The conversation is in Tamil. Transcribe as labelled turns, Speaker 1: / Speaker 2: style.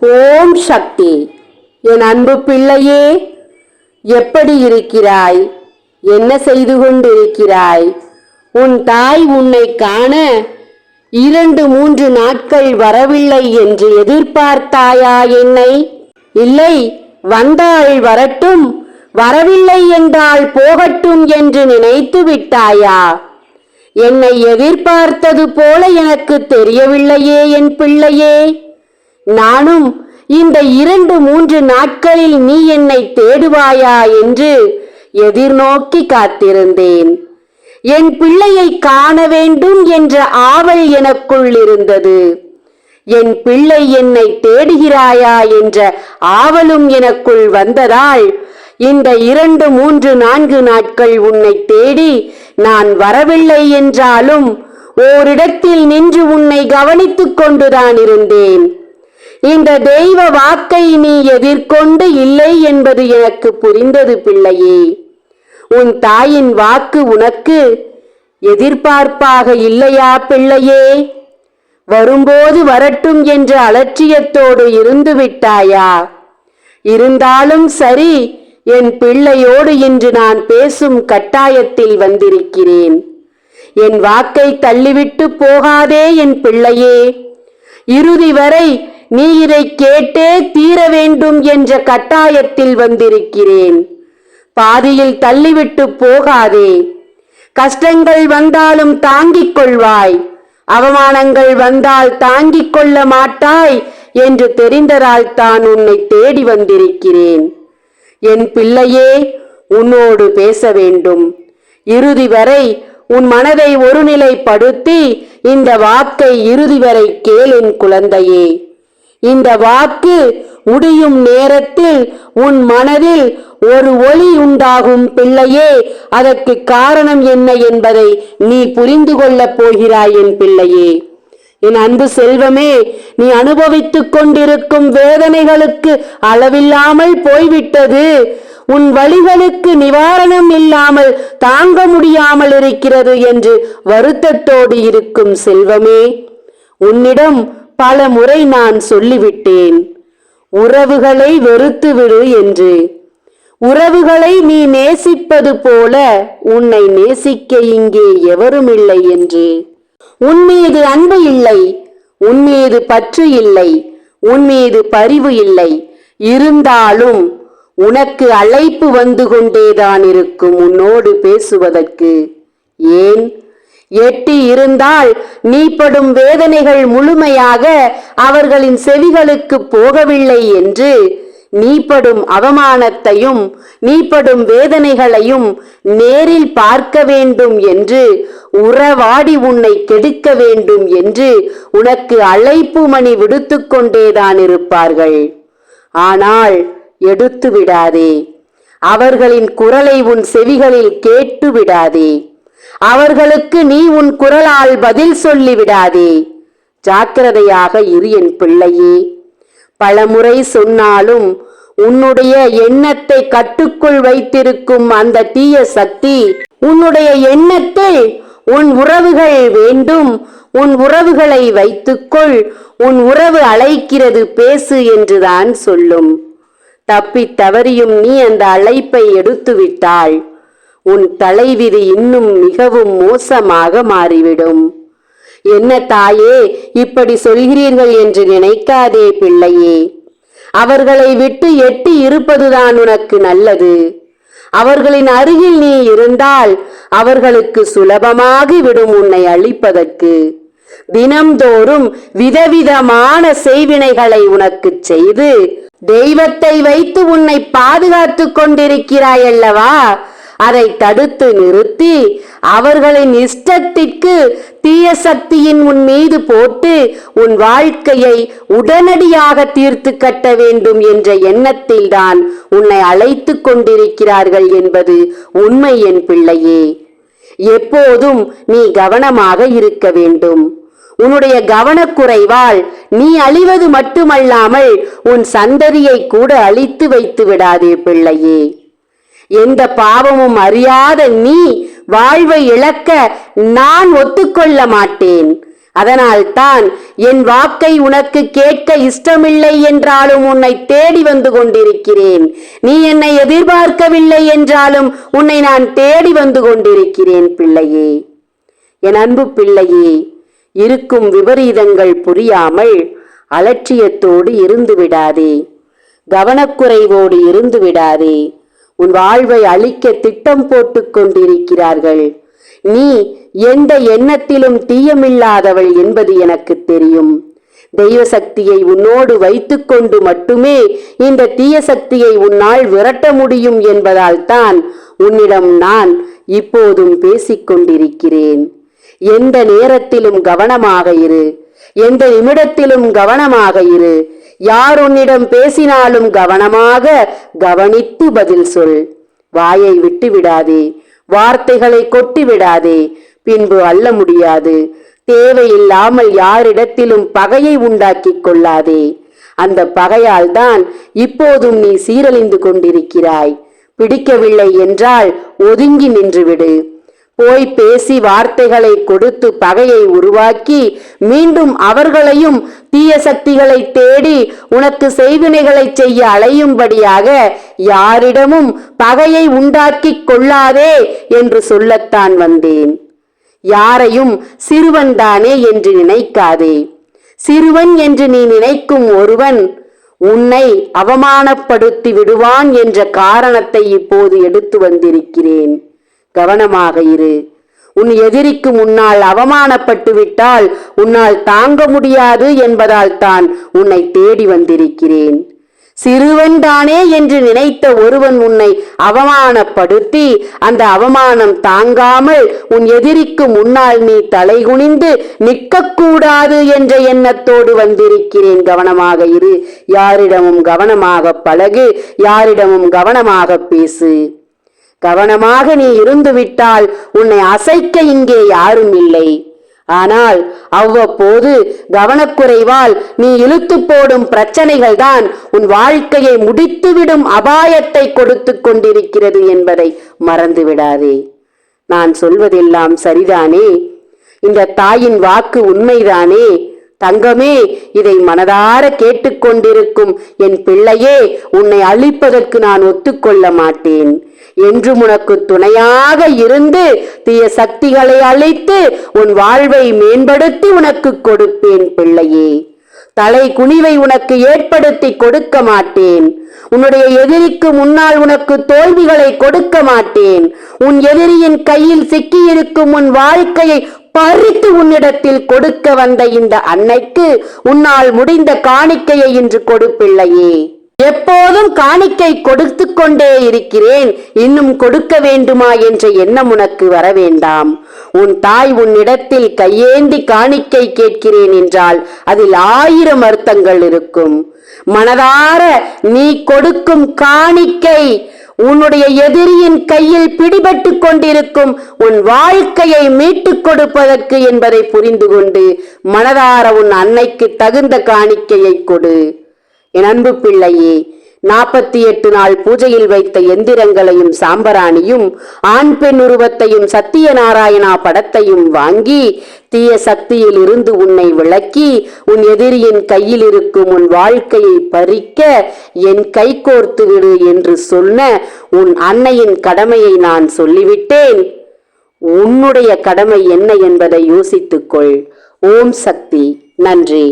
Speaker 1: ஓம் சக்தி. என் அன்பு பிள்ளையே எப்படி இருக்கிறாய்? என்ன செய்து கொண்டிருக்கிறாய்? உன் தாய் உன்னை காண இரண்டு மூன்று நாட்கள் வரவில்லை என்று எதிர்பார்த்தாயா என்னை? இல்லை வந்தாள் வரட்டும் வரவில்லை என்றால் போகட்டும் என்று நினைத்து விட்டாயா? என்னை எதிர்பார்த்தது போல எனக்கு தெரியவில்லையே என் பிள்ளையே. நானும் இந்த இரண்டு மூன்று நாட்களில் நீ என்னை தேடுவாயா என்று எதிர்நோக்கி காத்திருந்தேன். என் பிள்ளையை காண வேண்டும் என்ற ஆவல் எனக்குள் இருந்தது. என் பிள்ளை என்னை தேடுகிறாயா என்ற ஆவலும் எனக்குள் வந்ததால் இந்த இரண்டு மூன்று நான்கு நாட்கள் உன்னை தேடி நான் வரவில்லை என்றாலும் ஓரிடத்தில் நின்று உன்னை கவனித்துக் கொண்டுதான் இருந்தேன். இந்த தெய்வ வாக்கை நீ எதிர்கொண்டு இல்லை என்பது எனக்கு புரிந்தது பிள்ளையே. உன் தாயின் வாக்கு உனக்கு எதிர்பார்ப்பாக இல்லையா பிள்ளையே? வரும்போது வரட்டும் என்ற அலட்சியத்தோடு இருந்து விட்டாயா? இருந்தாலும் சரி என் பிள்ளையோடு இன்று நான் பேசும் கட்டாயத்தில் வந்திருக்கிறேன். என் வாக்கை தள்ளிவிட்டு போகாதே என் பிள்ளையே. இறுதி வரை நீ இதை கேட்டே தீர வேண்டும் என்ற கட்டாயத்தில் வந்திருக்கிறேன். பாதியில் தள்ளிவிட்டு போகாதே. கஷ்டங்கள் வந்தாலும் தாங்கிக் கொள்வாய். அவமானங்கள் வந்தால் தாங்கிக் கொள்ள மாட்டாய் என்று தெரிந்ததால் தான் உன்னை தேடி வந்திருக்கிறேன். என் பிள்ளையே உன்னோடு பேச வேண்டும். இறுதி வரை உன் மனதை ஒருநிலைப்படுத்தி இந்த வாக்கை இறுதி வரை கேளின் குழந்தையே. இந்த வாக்கு முடியும் நேரத்தில் உன் மனதில் ஒரு ஒளி உண்டாகும் பிள்ளையே அதற்கு காரணம் என்ன என்பதை நீ புரிந்து கொள்ளப் போகிறாய் என் பிள்ளையே. என் அன்பு செல்வமே நீ அனுபவித்துக் கொண்டிருக்கும் வேதனைகளுக்கு அளவில்லாமல் போய்விட்டது. உன் வழிகளுக்கு நிவாரணம் இல்லாமல் தாங்க முடியாமல் இருக்கிறது என்று வருத்தத்தோடு இருக்கும் செல்வமே உன்னிடம் பல முறை நான் சொல்லிவிட்டேன். உறவுகளை வெறுத்துவிடு என்று. உறவுகளை நீ நேசிப்பது போல உன்னை நேசிக்க இங்கே எவருமில்லை என்று. உன் மீது அன்பு இல்லை உன் மீது பற்று இல்லை உன் மீது பரிவு இல்லை. இருந்தாலும் உனக்கு அழைப்பு வந்து கொண்டேதான் இருக்கும் உன்னோடு பேசுவதற்கு. ஏன்? எட்டி இருந்தால் நீ படும் வேதனைகள் முழுமையாக அவர்களின் செவிகளுக்கு போகவில்லை என்று நீ படும் அவமானத்தையும் நீ படும் வேதனைகளையும் நேரில் பார்க்க வேண்டும் என்று உறவாடி உன்னை கெடுக்க வேண்டும் என்று உனக்கு அழைப்பு மணி விடுத்து கொண்டேதான் இருப்பார்கள். ஆனால் எடுத்து விடாதே அவர்களின் குரலை உன் செவிகளில் கேட்டு விடாதே அவர்களுக்கு நீ உன் குரலால் பதில் சொல்லிவிடாதே. ஜாக்கிரதையாக இரு என் பிள்ளையே. பலமுறை சொன்னாலும் உன்னுடைய எண்ணத்தை கட்டுக்குள் வைத்திருக்கும் அந்த தீய சக்தி உன்னுடைய எண்ணத்தை உன் உறவுகள் வேண்டும். உன் உறவுகளை வைத்துக்கொள். உன் உறவு அழைக்கிறது பேசு என்றுதான் சொல்லும். தப்பி தவறியும் நீ அந்த அழைப்பை எடுத்து விட்டாள் உன் தலைவிதி இன்னும் மிகவும் மோசமாக மாறிவிடும். என்ன தாயே இப்படி சொல்கிறீர்கள் என்று நினைக்காதே பிள்ளையே. அவர்களை விட்டு எட்டி இருப்பதுதான் உனக்கு நல்லது. அவர்களின் அருகில் நீ இருந்தால் அவர்களுக்கு சுலபமாகி விடும் உன்னை அழிப்பதற்கு. தினம்தோறும் விதவிதமான செய்வினைகளை உனக்கு செய்து தெய்வத்தை வைத்து உன்னை பாதுகாத்துக் கொண்டிருக்கிறாயல்லவா அதை தடுத்து நிறுத்தி அவர்களின் இஷ்டத்திற்கு தீய சக்தியின் உன் மீது போட்டு உன் வாழ்க்கையை உடனடியாக தீர்த்து கட்ட வேண்டும் என்ற எண்ணத்தில்தான் உன்னை அழைத்து கொண்டிருக்கிறார்கள் என்பது உண்மை என் பிள்ளையே. எப்போதும் நீ கவனமாக இருக்க வேண்டும். உன்னுடைய கவனக்குறைவால் நீ அழிவது மட்டுமல்லாமல் உன் சந்ததியை கூட அழித்து வைத்து விடாதே பிள்ளையே. எந்த பாவமும் அறியாத நீ வாழ்வை இழக்க நான் ஒத்துக்கொள்ள மாட்டேன். அதனால்தான் என் வாக்கை உனக்கு கேட்க இஷ்டமில்லை என்றாலும் உன்னை தேடி வந்து கொண்டிருக்கிறேன். நீ என்னை எதிர்பார்க்கவில்லை என்றாலும் உன்னை நான் தேடி வந்து கொண்டிருக்கிறேன் பிள்ளையே. என் அன்பு பிள்ளையே இருக்கும் விபரீதங்கள் புரியாமல் அலட்சியத்தோடு இருந்து விடாதே. கவனக்குறைவோடு இருந்து விடாதே. உன் வாழ்வை அழிக்க திட்டம் போட்டு கொண்டிருக்கிறார்கள். நீ எந்த எண்ணத்திலும் தீயமில்லாதவள் என்பது எனக்கு தெரியும். தெய்வ சக்தியை உன்னோடு வைத்துக்கொண்டு மட்டுமே இந்த தீய சக்தியை உன்னால் விரட்ட முடியும் என்பதால் தான் உன்னிடம் நான் இப்போதும் பேசிக்கொண்டிருக்கிறேன் எந்த நேரத்திலும் கவனமாக இரு. எந்த நிமிடத்திலும் கவனமாக இரு. யார் உன்னிடம் பேசினாலும் கவனமாக கவனித்து பதில் சொல். வாயை விட்டு விடாதே. வார்த்தைகளை கொட்டி விடாதே. பின்பு அல்ல முடியாது. தேவையில்லாமல் யாரிடத்திலும் பகையை உண்டாக்கிக் கொள்ளாதே. அந்த பகையால் தான் இப்போதும் நீ சீரழிந்து கொண்டிருக்கிறாய். பிடிக்கவில்லை என்றால் ஒதுங்கி நின்றுவிடு. போய் பேசி வார்த்தைகளை கொடுத்து பகையை உருவாக்கி மீண்டும் அவர்களையும் தீய சக்திகளை தேடி உனக்கு செய்வினைகளை செய்ய அலையும்படியாக யாரிடமும் பகையை உண்டாக்கிக் கொள்ளாதே என்று சொல்லத்தான் வந்தேன். யாரையும் சிறுவன்தானே என்று நினைக்காதே. சிறுவன் என்று நீ நினைக்கும் ஒருவன் உன்னை அவமானப்படுத்தி விடுவான் என்ற காரணத்தை இப்போது எடுத்து வந்திருக்கிறேன். கவனமாக இரு. உன் எதிரிக்கு முன்னால் அவமானப்பட்டு விட்டால் உன்னால் தாங்க முடியாது என்பதால் தான் உன்னை தேடி வந்திருக்கிறேன். சிறுவன்தானே என்று நினைத்த ஒருவன் உன்னை அவமானப்படுத்தி அந்த அவமானம் தாங்காமல் உன் எதிரிக்கு முன்னால் நீ தலைகுனிந்து நிற்கக்கூடாது என்ற எண்ணத்தோடு வந்திருக்கிறேன். கவனமாக இரு. யாரிடமும் கவனமாக பழகு. யாரிடமும் கவனமாக பேசு. கவனமாக நீ இருந்துவிட்டால் உன்னை அசைக்க இங்கே யாரும் இல்லை. ஆனால் அவ்வப்போது கவனக்குறைவால் நீ இழுத்து போடும் பிரச்சனைகள் தான் உன் வாழ்க்கையை முடித்துவிடும் அபாயத்தை கொடுத்து கொண்டிருக்கிறது என்பதை மறந்து விடாதே. நான் சொல்வதெல்லாம் சரிதானே? இந்த தாயின் வாக்கு உண்மைதானே? தங்கமே இதை மனதார கேட்டுக்கொண்டிருக்கும் என் பிள்ளையே உன்னை அழிப்பதற்கு நான் ஒத்துக்கொள்ள மாட்டேன். என்றும் உனக்கு துணையாக இருந்து தீய சக்திகளை அழித்து உன் வாழ்வை மேம்படுத்தி உனக்கு கொடுப்பேன் பிள்ளையே. தலை குனிவை உனக்கு ஏற்படுத்தி கொடுக்க மாட்டேன். உன்னுடைய எதிரிக்கு முன்னால் உனக்கு தோல்விகளை கொடுக்க மாட்டேன். உன் எதிரியின் கையில் சிக்கியிருக்கும் உன் வாழ்க்கையை பறித்து உன்னிடத்தில் கொடுக்க வந்த இந்த அன்னைக்கு உன்னால் முடிந்த காணிக்கையை இன்று கொடுப்பில்லையே எப்போதும் காணிக்கை கொடுத்து கொண்டே இருக்கிறேன். இன்னும் கொடுக்க வேண்டுமா என்ற எண்ணம் உனக்கு வர வேண்டாம். உன் தாய் உன்னிடத்தில் கையேந்தி காணிக்கை கேட்கிறேன் என்றால் அதில் ஆயிரம் அர்த்தங்கள் இருக்கும். மனதார நீ கொடுக்கும் காணிக்கை உன்னுடைய எதிரியின் கையில் பிடிபட்டு கொண்டிருக்கும் உன் வாழ்க்கையை மீட்டுக் கொடுப்பதற்கு என்பதை புரிந்து கொண்டு மனதார உன் அன்னைக்கு தகுந்த காணிக்கையை கொடு. என் அன்பு பிள்ளையே நாற்பத்தி எட்டு நாள் பூஜையில் வைத்த எந்திரங்களையும் சாம்பராணியும் ஆண் பெண் உருவத்தையும் சத்திய நாராயணா படத்தையும் வாங்கி தீய சக்தியில் இருந்து உன்னை விளக்கி உன் எதிரியின் கையில் இருக்கும் உன் வாழ்க்கையை பறிக்க என் கை கோர்த்து விடு என்று சொன்ன உன் அன்னையின் கடமையை நான் சொல்லிவிட்டேன். உன்னுடைய கடமை என்ன என்பதை யோசித்துக்கொள். ஓம் சக்தி. நன்றி.